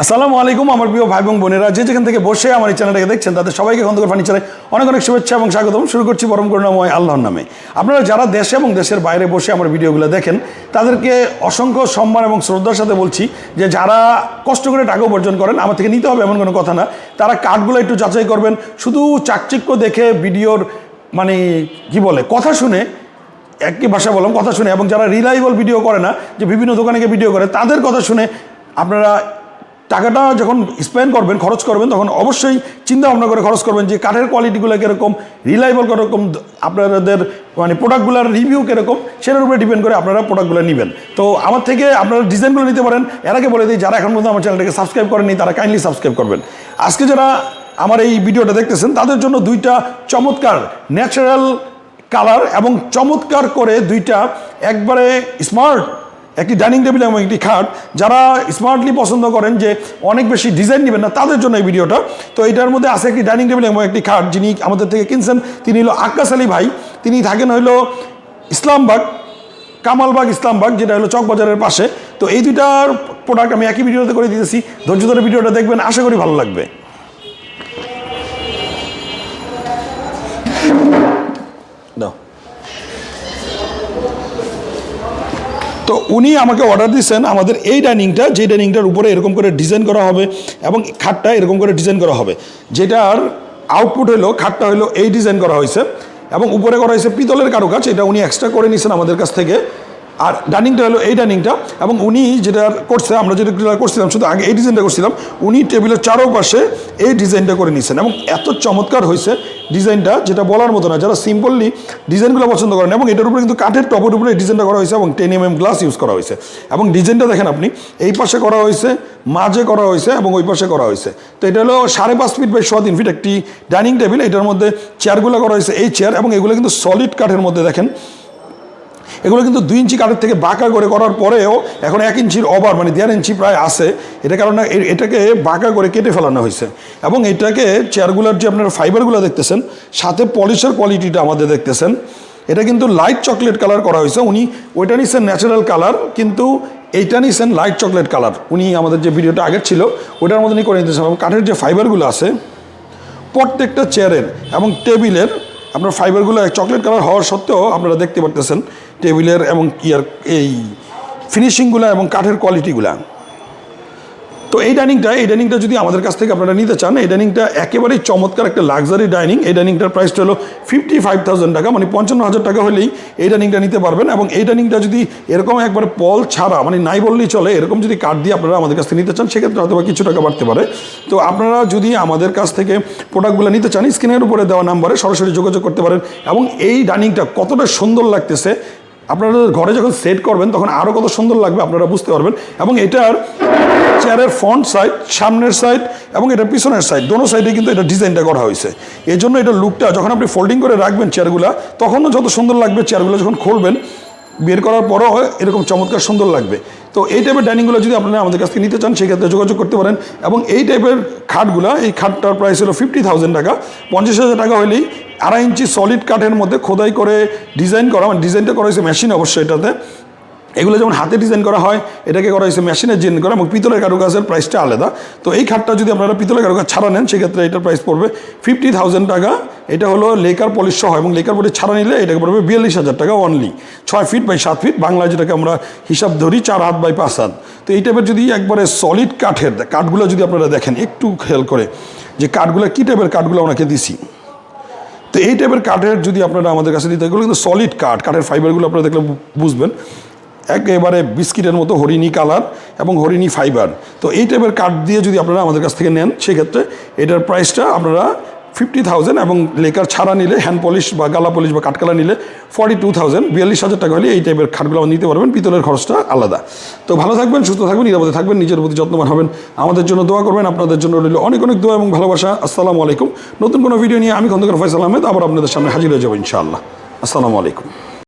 আসসালামু আলাইকুম, আমার প্রিয় ভাই এবং বোনেরা। যে যেখান থেকে বসে আমার এই চ্যানেলটাকে দেখছেন, তাদের সবাইকে খন্দকার ফার্নিচারে অনেক অনেক শুভেচ্ছা এবং স্বাগতম। শুরু করছি পরম করুণাময় আল্লাহর নামে। আপনারা যারা দেশে এবং দেশের বাইরে বসে আমার ভিডিওগুলো দেখেন, তাদেরকে অসংখ্য সম্মান এবং শ্রদ্ধার সাথে বলছি যে যারা কষ্ট করে টাকা উপার্জন করেন, আমার থেকে নিতে হবে এমন কোনো কথা না। তারা কার্ডগুলো একটু যাচাই করবেন। শুধু চাকচিক্য দেখে ভিডিওর মানে কি বলে, কথা শুনে, একই ভাষা বললাম, কথা শুনে, এবং যারা রিলায়েবল ভিডিও করে না, যে বিভিন্ন দোকানে ভিডিও করে, তাদের কথা শুনে আপনারা টাকাটা যখন স্পেন্ড করবেন, খরচ করবেন, তখন অবশ্যই চিন্তা ভাবনা করে খরচ করবেন যে কাঠের কোয়ালিটিগুলো কীরকম রিলায়েবল কীরকম, আপনাদের মানে প্রোডাক্টগুলোর রিভিউ কীরকম, সেটার উপরে ডিপেন্ড করে আপনারা প্রোডাক্টগুলো নেবেন। তো আমার থেকে আপনারা ডিজাইনগুলো নিতে পারেন। এর আগে বলে দিই, যারা এখন পর্যন্ত আমার চ্যানেলটাকে সাবস্ক্রাইব করেননি, তারা কাইন্ডলি সাবস্ক্রাইব করবেন। আজকে যারা আমার এই ভিডিওটা দেখতেছেন, তাদের জন্য দুইটা চমৎকার ন্যাচারাল কালার এবং চমৎকার করে দুইটা একবারে স্মার্ট একটি ডাইনিং টেবিল এবং একটি খাট, যারা স্মার্টলি পছন্দ করেন যে অনেক বেশি ডিজাইন নেবেন না, তাদের জন্য এই ভিডিওটা তো এটার মধ্যে আছে একটি ডাইনিং টেবিল এবং একটি খাট, যিনি আমাদের থেকে কিনছেন। তিনি হলো আক্কাস আলী ভাই। তিনি থাকেন হলো ইসলামবাগ, কামালবাগ, ইসলামবাগ, যেটা হলো চকবাজারের পাশে। তো এই দুইটার প্রোডাক্ট আমি একই ভিডিওতে করে দিতেছি। ধৈর্য ধরে ভিডিওটা দেখবেন, আশা করি ভালো লাগবে। তো উনি আমাকে অর্ডার দিচ্ছেন আমাদের এই ডাইনিংটা যে ডাইনিংটার উপরে এরকম করে ডিজাইন করা হবে এবং খাটটা এরকম করে ডিজাইন করা হবে। যেটার আউটপুট হলো, খাটটা হলো এই ডিজাইন করা হয়েছে এবং উপরে করা হয়েছে পিতলের কারুকাজ, এটা উনি এক্সট্রা করে নিয়েছেন আমাদের কাছ থেকে। আর ডাইনিংটা হলো এই ডাইনিংটা এবং উনি যেটা করছে, আমরা যেটা করছিলাম, শুধু আগে এই ডিজাইনটা করছিলাম, উনি টেবিলের চারোপাশে এই ডিজাইনটা করে নিয়েছেন এবং এত চমৎকার হয়েছে ডিজাইনটা যেটা বলার মতো না, যারা সিম্পলি ডিজাইনগুলো পছন্দ করেন এবং এটার উপরে কিন্তু কাঠের টপের উপরে এই ডিজাইনটা করা হয়েছে এবং ten M M glass use করা হয়েছে। এবং ডিজাইনটা দেখেন আপনি, এই পাশে করা হয়েছে, মাঝে করা হয়েছে এবং ওই পাশে করা হয়েছে। তো এটা হলো সাড়ে পাঁচ ফিট বাই ছ তিন ফিট একটি ডাইনিং টেবিল, এটার মধ্যে চেয়ারগুলো করা হয়েছে, এই চেয়ার এবং এগুলো কিন্তু সলিড কাঠের মধ্যে দেখেন এগুলো কিন্তু দুই ইঞ্চি কাঠের থেকে বাঁকা করে করার পরেও এখন এক ইঞ্চির ওভার মানে দেড় ইঞ্চি প্রায় আছে। এটা কারণে এটাকে বাঁকা করে কেটে ফেলানো হয়েছে। এবং এটাকে চেয়ারগুলোর যে আপনার ফাইবারগুলো দেখতেছেন, সাথে পলিশের কোয়ালিটিটা আমাদের দেখতেছেন, এটা কিন্তু লাইট চকলেট কালার করা হয়েছে। উনি, ওইটা নিচ্ছেন ন্যাচারাল কালার, কিন্তু এইটা নিচ্ছেন লাইট চকলেট কালার। উনি আমাদের যে ভিডিওটা আগের ছিল ওটার উনি করে নিতেছেন। এবং কাঠের যে ফাইবারগুলো আছে, প্রত্যেকটা চেয়ারের এবং টেবিলের আপনার ফাইবারগুলো চকলেট কালার হওয়ার সত্ত্বেও আপনারা দেখতে পারতেছেন টেবিলের এবং ইয়ার এই ফিনিশিংগুলো এবং কাঠের কোয়ালিটিগুলা তো এই ডাইনিংটা এই ডাইনিংটা যদি আমাদের কাছ থেকে আপনারা নিতে চান, এই ডাইনিংটা একেবারেই চমৎকার একটা লাক্সারি ডাইনিং। এই ডাইনিংটার প্রাইসটা হলো ফিফটি ফাইভ থাউজেন্ড টাকা মানে পঞ্চান্ন হাজার টাকা হলেই এই ডাইনিংটা নিতে পারবেন। এবং এই ডাইনিংটা যদি এরকম একবার পল ছাড়া মানে নাই বললেই চলে, এরকম যদি কাঠ দিয়ে আপনারা আমাদের কাছ থেকে নিতে চান, সেক্ষেত্রে হয়তো বা কিছু টাকা বাড়তে পারে। তো আপনারা যদি আমাদের কাছ থেকে প্রোডাক্টগুলো নিতে চান, স্ক্রিনের উপরে দেওয়া নাম্বারে সরাসরি যোগাযোগ করতে পারেন। এবং এই ডাইনিংটা কতটা সুন্দর লাগতেছে আপনারা ঘরে যখন সেট করবেন, তখন আরও কত সুন্দর লাগবে আপনারা বুঝতে পারবেন। এবং এটার চেয়ারের ফ্রন্ট সাইড সামনের সাইড এবং এটা পিছনের সাইড দোনো সাইডে কিন্তু এটা ডিজাইনটা করা হয়েছে। এই জন্য এটা লুকটা যখন আপনি ফোল্ডিং করে রাখবেন চেয়ারগুলো তখনও যত সুন্দর লাগবে চেয়ারগুলো যখন খুলবেন, বের করার পরও হয়, এরকম চমৎকার সুন্দর লাগবে। তো এই টাইপের ডাইনিংগুলো যদি আপনারা আমাদের কাছ থেকে নিতে চান, সেক্ষেত্রে যোগাযোগ করতে পারেন। এবং এই টাইপের খাটগুলো, এই খাটটার প্রাইস হলো ফিফটি থাউজেন্ড টাকা। পঞ্চাশ হাজার টাকা হলেই আড়াই ইঞ্চি সলিড কাঠের মধ্যে খোদাই করে ডিজাইন করা মানে ডিজাইনটা করা হয়েছে মেশিন অবশ্যই এটাতে। এগুলো যেমন হাতে ডিজাইন করা হয়, এটাকে করা হয়েছে মেশিনের ডিজাইন করা এবং পিতলের কারুকাজের প্রাইসটা আলাদা। তো এই খাটটা যদি আপনারা পিতলের কারুকাজ ছাড়া নেন, সেক্ষেত্রে এটার প্রাইস পড়বে ফিফটি থাউজেন্ড টাকা। এটা হলো লেকার পলিশ সহ এবং লেকার পলিশ ছাড়া নিলে এটাকে পড়বে বিয়াল্লিশ হাজার টাকা অনলি ছয় ফিট বাই সাত ফিট বাংলায় যেটাকে আমরা হিসাব ধরি চার হাত বাই পাঁচ হাত। তো এই টাইপের যদি একবারে সলিড কাঠের, কাঠগুলো যদি আপনারা দেখেন, একটু খেয়াল করে যে কাঠগুলো, কী টাইপের কাঠগুলো ওনাকে দিছি? তো এই টাইপের কাঠের যদি আপনারা আমাদের কাছে দিতে এগুলো কিন্তু সলিড কাঠ। কাঠের ফাইবারগুলো আপনারা দেখলে বুঝবেন। একেবারে বিস্কিটের মতো হরিণী কালার এবং হরিণী ফাইবার তো এই টাইপের কাঠ দিয়ে যদি আপনারা আমাদের কাছ থেকে নেন, সেক্ষেত্রে এটার প্রাইসটা আপনারা ফিফটি থাউজেন্ড এবং লেকার ছাড়া নিলে হ্যান্ড পলিশ বা গালা পলিশ বা কাঠকালা নিলে ফর্টি টু থাউজেন্ড, বিয়াল্লিশ হাজার টাকা হলে এই টাইপের খাটগুলো নিতে পারবেন। পিতলের খরচটা আলাদা। তো ভালো থাকবেন, সুস্থ থাকবেন, নিরাপদে থাকবেন, নিজের প্রতি যত্নবান হবেন। আমাদের জন্য দোয়া করবেন, আপনাদের জন্য রইল অনেক অনেক দোয়া এবং ভালোবাসা। আসসালামু আলাইকুম। নতুন কোনো ভিডিও নিয়ে আমি খন্দকার ফয়সাল আহমেদ, আবার আপনাদের সামনে হাজির হয়ে যাব ইনশাআল্লাহ। আসসালামু আলাইকুম।